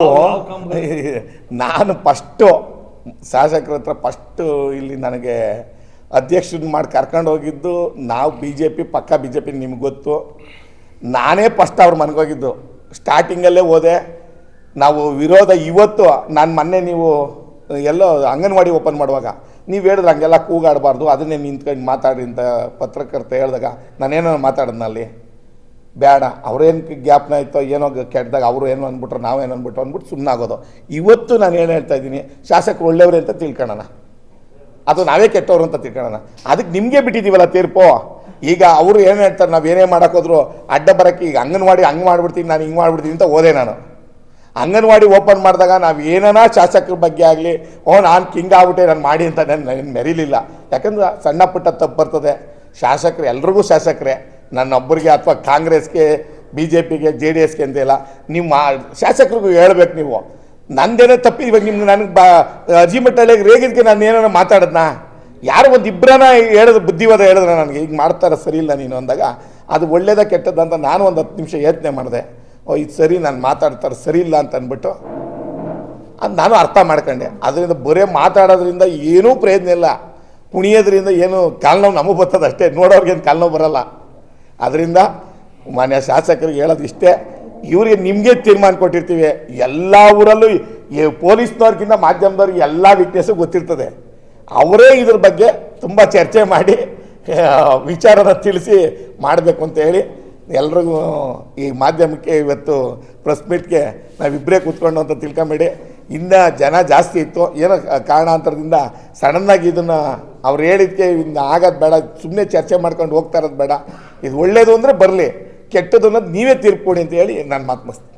ನಾನು ಫಸ್ಟು ಶಾಸಕರ ಹತ್ರ ಫಸ್ಟು ಇಲ್ಲಿ ನನಗೆ ಅಧ್ಯಕ್ಷನ ಮಾಡಿ ಕರ್ಕೊಂಡು ಹೋಗಿದ್ದು. ನಾವು ಬಿ ಜೆ ಪಿ ಪಕ್ಕ ಬಿ ಜೆ ಪಿ ನಿಮ್ಗೆ ಗೊತ್ತು. ನಾನೇ ಫಸ್ಟ್ ಅವ್ರ ಮನೆಗೆ ಹೋಗಿದ್ದು. ಸ್ಟಾರ್ಟಿಂಗಲ್ಲೇ ಹೋದೆ. ನಾವು ವಿರೋಧ ಇವತ್ತು ನಾನು ಮೊನ್ನೆ ನೀವು ಎಲ್ಲೋ ಅಂಗನವಾಡಿ ಓಪನ್ ಮಾಡುವಾಗ, ನೀವು ಹೇಳಿದ್ರೆ ಹಂಗೆಲ್ಲ ಕೂಗಾಡಬಾರ್ದು. ಅದನ್ನೇ ನಿಂತ್ಕೊಂಡು ಮಾತಾಡಿ ಅಂತ ಪತ್ರಕರ್ತ ಹೇಳಿದಾಗ ನಾನೇನೋ ಮಾತಾಡಿದ್ನ ಅಲ್ಲಿ. ಬೇಡ ಅವ್ರೇನು ಜ್ಞಾಪನ ಆಯಿತೋ ಏನೋ ಕೆಟ್ಟದಾಗ ಅವರು ಏನು ಅಂದ್ಬಿಟ್ರು ನಾವೇನು ಅಂದ್ಬಿಟ್ರು ಅಂದ್ಬಿಟ್ಟು ಸುಮ್ಮನೆ ಆಗೋದು ಇವತ್ತು ನಾನು ಏನು ಹೇಳ್ತಾ ಇದ್ದೀನಿ, ಶಾಸಕರು ಒಳ್ಳೆಯವ್ರೆ ಅಂತ ತಿಳ್ಕೊಳ್ಳೋಣ ಅದು ನಾವೇ ಕೆಟ್ಟವರು ಅಂತ ತಿಳ್ಕೊಳ್ಳೋಣ ಅದಕ್ಕೆ ನಿಮಗೆ ಬಿಟ್ಟಿದ್ದೀವಲ್ಲ ತೀರ್ಪು. ಈಗ ಅವರು ಏನು ಹೇಳ್ತಾರೆ, ನಾವು ಏನೇ ಮಾಡೋಕ್ಕೋದ್ರು ಅಡ್ಡ ಬರೋಕ್ಕೆ ಈಗ ಅಂಗನವಾಡಿ ಹಂಗೆ ಮಾಡಿಬಿಡ್ತೀನಿ, ನಾನು ಹಿಂಗೆ ಮಾಡಿಬಿಡ್ತೀನಿ ಅಂತ ಓದೆ ನಾನು. ಅಂಗನವಾಡಿ ಓಪನ್ ಮಾಡಿದಾಗ ನಾವು ಏನನ ಶಾಸಕರ ಬಗ್ಗೆ ಆಗಲಿ, ಓ, ನಾನು ಕಿಂಗ್ ಆಗ್ಬಿಟ್ಟೆ, ನಾನು ಮಾಡಿ ಅಂತ ನಾನು ಮೆರೀಲಿಲ್ಲ. ಯಾಕಂದ್ರೆ ಸಣ್ಣ ಪುಟ್ಟ ತಪ್ಪು ಬರ್ತದೆ. ಶಾಸಕರು ಎಲ್ರಿಗೂ ಶಾಸಕರೇ. ನನ್ನೊಬ್ಬರಿಗೆ ಅಥವಾ ಕಾಂಗ್ರೆಸ್ಗೆ ಬಿ ಜೆ ಪಿಗೆ ಜೆ ಡಿ ಎಸ್ಗೆ ಅಂತಿಲ್ಲ ನೀವು ಮಾ ಶಾಸಕರಿಗೂ ಹೇಳ್ಬೇಕು ನೀವು. ನಂದೇನೋ ತಪ್ಪಿ, ಇವಾಗ ನಿಮ್ಗೆ ನನಗೆ ಬಾ, ಅರ್ಜಿ ಮಟ್ಟಲ್ಲಿ ರೇಗಿದ್ಕೆ ನಾನು ಏನಾರ ಮಾತಾಡದ್ನಾ? ಯಾರು ಒಂದು ಇಬ್ಬರನ್ನ ಹೇಳಿದ್ರು ಬುದ್ಧಿವಾದ ಹೇಳಿದ್ರೆ ನನಗೆ. ಈಗ ಮಾಡ್ತಾರೆ ಸರಿ ಇಲ್ಲ ನೀನು ಅಂದಾಗ. ಅದು ಒಳ್ಳೇದ ಕೆಟ್ಟದ್ದು ಅಂತ ನಾನು ಒಂದು ಹತ್ತು ನಿಮಿಷ ಯೋಚನೆ ಮಾಡಿದೆ. ಓ, ಇದು ಸರಿ, ನಾನು ಮಾತಾಡ್ತಾರೆ ಸರಿ ಇಲ್ಲ ಅಂತ ಅಂದ್ಬಿಟ್ಟು ಅದು ನಾನು ಅರ್ಥ ಮಾಡ್ಕೊಂಡೆ. ಅದರಿಂದ ಬರೀ ಮಾತಾಡೋದ್ರಿಂದ ಏನೂ ಪ್ರಯೋಜನ ಇಲ್ಲ. ಕುಣಿಯೋದ್ರಿಂದ ಏನು ಕಾಲ್ನೋವು ನಮಗೆ ಬರ್ತದೆ ಅಷ್ಟೇ. ನೋಡೋರ್ಗೇನು ಕಾಲ್ನೋವು ಬರಲ್ಲ. ಅದರಿಂದ ಮಾನ್ಯ ಶಾಸಕರಿಗೆ ಹೇಳೋದು ಇಷ್ಟೇ, ಇವರಿಗೆ ನಿಮಗೆ ತೀರ್ಮಾನ ಕೊಟ್ಟಿರ್ತೀವಿ. ಎಲ್ಲ ಊರಲ್ಲೂ ಈ ಪೊಲೀಸ್ನವ್ರಿಗಿಂತ ಮಾಧ್ಯಮದವ್ರಿಗೆ ಎಲ್ಲ ವೀಕ್ನೆಸ್ಸು ಗೊತ್ತಿರ್ತದೆ. ಅವರೇ ಇದ್ರ ಬಗ್ಗೆ ತುಂಬ ಚರ್ಚೆ ಮಾಡಿ ವಿಚಾರನ ತಿಳಿಸಿ ಮಾಡಬೇಕು ಅಂತ ಹೇಳಿ, ಎಲ್ರಿಗೂ ಈ ಮಾಧ್ಯಮಕ್ಕೆ ಇವತ್ತು ಪ್ರೆಸ್ ಮೀಟ್ಗೆ ನಾವಿಬ್ಬರೇ ಕೂತ್ಕೊಂಡು ಅಂತ ತಿಳ್ಕೊಂಬೇಡಿ. ಇನ್ನು ಜನ ಜಾಸ್ತಿ ಇತ್ತು. ಏನೋ ಕಾರಣಾಂತರದಿಂದ ಸಡನ್ನಾಗಿ ಇದನ್ನು ಅವ್ರು ಹೇಳಿದ್ದಕ್ಕೆ ಇನ್ನು ಆಗೋದು ಬೇಡ ಸುಮ್ಮನೆ ಚರ್ಚೆ ಮಾಡ್ಕೊಂಡು ಹೋಗ್ತಾ ಇರೋದು ಬೇಡ. ಇದು ಒಳ್ಳೇದು ಅಂದರೆ ಬರಲಿ ಕೆಟ್ಟದ್ದು ಅನ್ನೋದು ನೀವೇ ಕೊಡಿ ಅಂತ ಹೇಳಿ ನಾನು ಮಾತು ಮುಗಿಸ್ತೀನಿ.